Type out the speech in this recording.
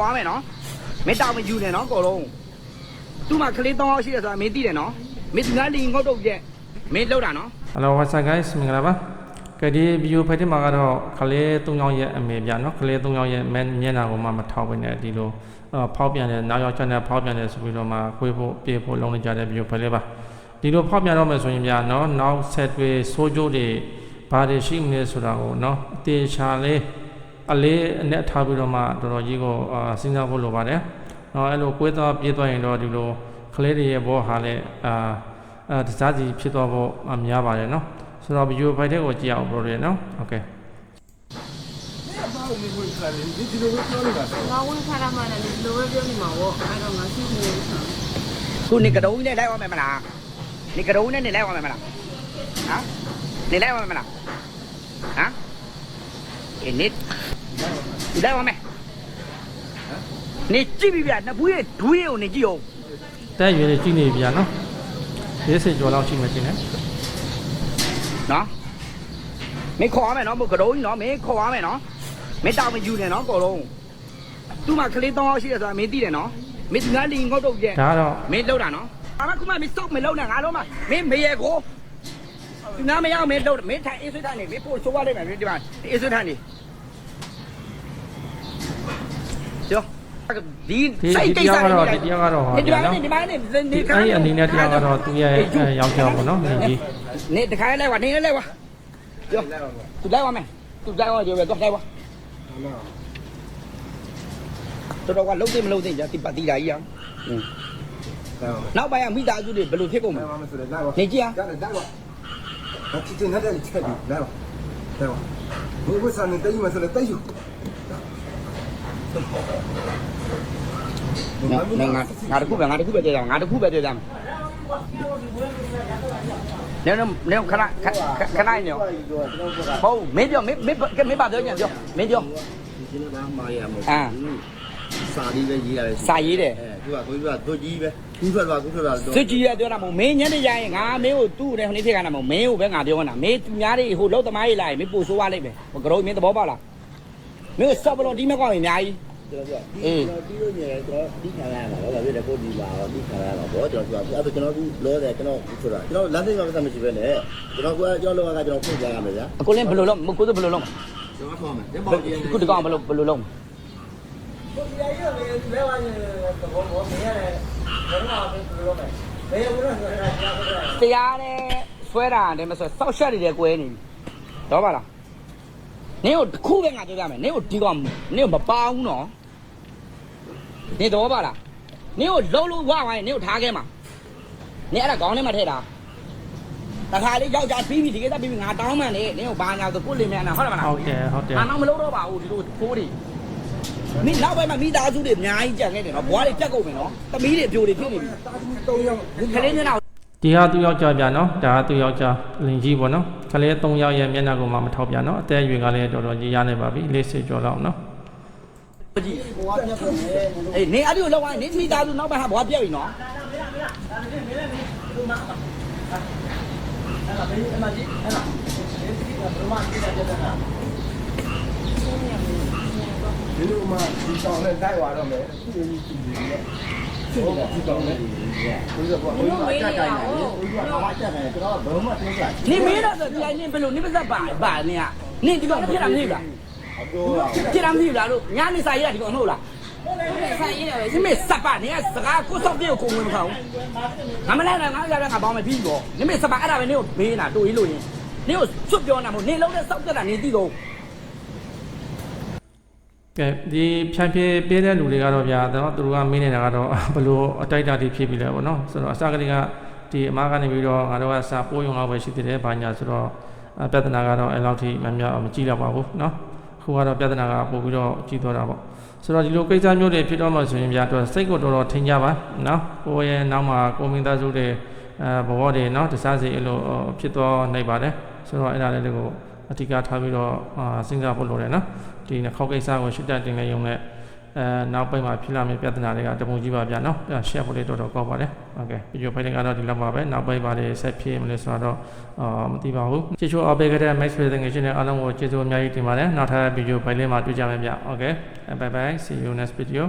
ခေါ်ရမယ်နော်မင်းတောင်မယူနဲ့နော်ကိုလုံးသူ့မှာကလေး၃ယောက်ရှိတယ်ဆိုတာမင်းသိတယ်နော်မင်းငါလင်ငုတ်တော့ပြက်မင်းလောက်တာနော် Hello what's up guys မင်္ဂလာပါကဲဒီဗီဒီယိုဖိုက်တင်မှာကတော့ခလေး၃ယောက်ရဲ့အမေပြနော်ခလေး၃ယောက်ရဲ့မျက်မျက်နှာကိုမှမထောက်ဘဲနဲ့ဒီလိုအော်ဖောက်ပြန်တယ်နောက်ယောက်ျားနဲ့ဖောက်ပြန်တယ်ဆိုပြီးတော့မှခွေးဖို့ပြေးဖို့လုံးနေကြတဲ့ဗီဒီယိုဖိုက်လေးပါဒီလိုဖောက်ပြန်တော့မယ်ဆိုရင်ဗျာနော်နောက်ဆက်တွေဆိုးကျိုးတွေဘာတွေရှိမလဲဆိုတာကိုနော်အသေးချာလေး အလေးအနက်ထားပြီးတော့မှတော်တော်ကြီးကိုစဉ်းစားဖို့လိုပါတယ်။နော်အဲ့လိုကွေးသွားပြေးသွားရင်တော့ဒီလိုကလေးတွေရဲ့ဘောဟာလည်းအာအဲတစားစီဖြစ်သွားဖို့များပါတယ်နော်။ဆိုတော့ video file တွေကိုကြည့်အောင်ပြောရနော်။ Okay ။ဒီလိုပြောနေတာ။ငါဝင်ခါရမှလည်းဒီလိုပဲပြောနေမှာပေါ့။အဲ့တော့ငါသိနေတယ်။ခုနေကတုံးနဲ့လိုက်အောင်မယ်မလား။နေကတုံးနဲ့နေလိုက်အောင်မယ်မလား။ဟမ်။နေလိုက်အောင်မယ်မလား။ဟမ်။ဒီနေ့ ဒီလိုက်ရမယ်နေကြည့်ပြီဗျနှစ်ဘူးရဲ့ဒူးရဲ့ကိုနေကြည့်အောင်တဲ့ရွေးလေးကြည့်နေပြီဗျာနော်ရေးစိတ်ကြော်လောက်ရှိမှချင်းတယ်နော်မင်းခေါ်ရမယ်နော်မကတုံးနော်မင်းခေါ်ရမယ်နော်မင်းတောင်မယူနဲ့နော်ကိုလုံးသူ့မှာကလေး၃ယောက်ရှိတယ်ဆိုတာမင်းသိတယ်နော်မင်းငါလင်ငုတ်တော့ပြက်ဒါကတော့မင်းလောက်တာနော်အမခုမှမင်းစုပ်မလုံးနဲ့ငါတော့မှမင်းမရေကိုဒီနားမရအောင်မင်းလောက်မင်းထိုင်အေးဆွထားနေမင်းပို့ဆိုးရလိမ့်မယ်မင်းဒီမှာအေးဆွထားနေ ပြောဒီစိတ်ကိစ္စတွေဒီတရားကတော့ဟာဒီတရားနဲ့ဒီမနဲ့ဒီခါအဲ့အနေနဲ့တရားကတော့သူရဲ့ရောက်ကြောက်ပေါ့နော်နေကြီးနေတခါလဲကွာနေလဲကွာပြောသူလဲကွာမယ်သူလဲကွာပြောပဲတော့လဲကွာတော်တော်ကလုံးသိမလုံးသိကြာတိပတ်တိတာကြီးအောင်နောက်ပိုင်းကမိသားစုတွေဘယ်လိုဖြစ်ကုန်မလဲနေကြည့်အောင်ဒါကွာဒါချစ်ချင်တဲ့ချက်ပြီးလဲကွာလဲကွာဘုရားဆန်တဲ့တိုင်မှာဆိုလဲတိုင်ယူ ငါငါတခုပဲငါတခုပဲကြည့်ကြငါတခုပဲကြည့်ကြမယ်နေနေနေခဏခဏနေဟုတ်မင်းပြောမင်းမင်းမင်းပါပြောညံပြောမင်းပြောဒီနေ့ကမာရမို့အာစာလေးပဲရေးရတယ်စာရေးတယ်အဲသူကကိုကြီးကတို့ကြီးပဲကူးထွက်သွားကူးထွက်သွားတော့စစ်ကြီးရပြောတာမဟုတ်မင်းညနေကျရင်ငါမင်းကိုသူ့နဲ့ဟိုနေ့ဖြစ်ကနာမဟုတ်မင်းကိုပဲငါပြောနေတာမင်းသူများတွေဟိုလောက်သမားကြီးလာရင်မင်းပို့ဆိုးရလိုက်မယ်ဟိုကရုံမင်းသဘောပေါက်လားမင်းစော့ဘလုံးဒီမဲ့ကောင်းရင်အများကြီး ကျွန်တော်ကဒီဒီလိုနေတော့ဒီခံရမှာတော့ဗာပြတယ်ကိုဒီပါတော့ဒီခံရမှာပေါ့ကျွန်တော်ကအဲ့ဒါကျွန်တော်ကလောတယ်ကျွန်တော်ကူးထွက်တာကျွန်တော်လမ်းသိမ်းမှာမမရှိပဲနဲ့ကျွန်တော်ကကျွန်တော်လောကကျွန်တော်ဖွင့်ကြရမယ်ဗျာအကိုလင်းဘယ်လိုလုပ်မကိုယ်ဘယ်လိုလုပ်ကျွန်တော်ထောင်းမယ်ဒီပေါ့ဒီခုတကောင်ဘယ်လိုဘယ်လိုလုပ်တရားနဲ့ဆွဲတာနဲ့မဆွဲစောက်ရှက်နေတယ်ကွဲနေပြီတော့ပါလား နင်းကိုတစ်ခုပဲငါပြောပြမယ်နင်းကိုဒီကောင်နင်းကိုမပါဘူးနော်နင်းတော့ပါလားနင်းကိုလုံးလုံးဝဝိုင်းနင်းကိုထားခဲ့မှာနင်းအဲ့ဒါခေါင်းထဲမှာထည့်တာတခါလေးယောက်ျားပြီးပြီဒီကိစ္စပြီးပြီငါတောင်းမှန်နေနင်းကိုဘာညာဆိုကိုယ်လင်မြန်နာဟုတ်တယ်မလားဟုတ်တယ်ဟုတ်တယ်။အနောက်မလို့တော့ပါဘူးဒီလိုဖိုးတွေ။မိနောက်ပိုင်းမှာမိသားစုတွေအများကြီးကြံနေတယ်နော်။ဘွားတွေပြတ်ကုန်ပြီနော်။သမီးတွေအပြိုတွေဖြစ်နေပြီ都要。။ခလေးမျက်နှာကို ဒီဟာသူ့ယောက်ျားဗျာနော်ဒါကသူ့ယောက်ျားလင်ကြီးပေါ့နော်ခလေး၃ယောက်ရဲ့မျက်နှာကိုမှမထောက်ဗျာနော်အသက်အရွယ်ကလည်းတော်တော်ကြီးရနေပါပြီလေးစိတ်ကြော်လောက်နော်ကြည့်။အေးနေအဲ့ဒီကိုလောက်သွားနေမိသားစုနောက်ပိုင်းဟာဘွားပြတ်ပြီနော် ဒီလိုမှဒီဆောင်နဲ့တိုက်သွားတော့မယ်သူ့ရင်းကြီးသူ့ရင်းနဲ့ဟုတ်ကဲ့ဒီတော့လေဘုရားဘုရားကြက်ကြိုင်တယ်ဘုရားဘာကြက်ကြိုင်တယ်ကျွန်တော်ဘုံမသိတာနေမေးတော့ဆိုပြန်နေဘယ်လိုနေပါစပါပါနေရနေဒီကောင်ဖြစ်တာမဖြစ်ဘူးလားဖြစ်တာမဖြစ်ဘူးလားလို့ညနေစာရေးတာဒီကောင်ဟုတ်လားဆိုင်ရတယ်ပဲရှင်မေစပါနေကစကားကိုစောက်ပြေကိုဝင်မကောင်ငါမလဲငါငါရတဲ့ငါပေါင်းမပြီးတော့နင်မေစပါအဲ့ဒါပဲနင်ကိုဘေးနာတူရေးလို့ရင်နင်ကိုစွတ်ပြောနေမို့နင်လုံးတဲ့စောက်ပြတာနင်သိတော့ ကဲဒီဖြန့်ဖြေပေးတဲ့လူတွေကတော့ဗျာတော့သူတို့ကမင်းနေတာကတော့ဘလို့အတိုက်တာတွေဖြစ်ပြီလဲပေါ့နော်ဆိုတော့အစကတည်းကဒီအမားကနေပြီးတော့ငါတို့ကစာပိုးရုံလောက်ပဲရှိသေးတယ်ဘာညာဆိုတော့အပြဿနာကတော့အဲ့လောက်ထိမများမကြည့်တော့ပါဘူးနော်အခုကတော့ပြဿနာကပို့ပြီးတော့ကြည့်တော့တာပေါ့ဆိုတော့ဒီလိုကိစ္စမျိုးတွေဖြစ်တော့မှဆိုရင်ဗျာတော့စိတ်ကိုတော်တော်ထင်ကြပါနော်ကိုယ့်ရဲ့နောက်မှာကိုမင်းသားစုတွေအဲဘဝတွေနော်တစားစီအဲ့လိုဖြစ်သွားနိုင်ပါတယ်ဆိုတော့အဲ့ဒါလေးတွေကိုအဓိကထားပြီးတော့အာစဉ်းစားဖို့လိုတယ်နော် ဒီနှခေါက်ကိစ္စကိုရှုတတ်တင်နေရုံနဲ့ အဲနောက်ပိုင်းမှာဖြစ်လာမယ့်ပြဿနာတွေကတပုံကြီးပါဗျာနော်ရှယ်ဖို့လေးတော်တော်ကောင်းပါတယ်โอเคဗီဒီယိုဖိုင်လေးကတော့ဒီလောက်ပါပဲနောက်ပိုင်းပါလေးဆက်ဖြစ်မလဲဆိုတော့အာမသိပါဘူးချစ်ချိုအပေးခဲ့တဲ့ max တွေငယ်ချင်းတွေအားလုံးကိုကျေးဇူးအများကြီးတင်ပါတယ်နောက်ထပ်ဗီဒီယိုဖိုင်လေးမှာတွေ့ကြမယ်ဗျ okay bye bye see you next video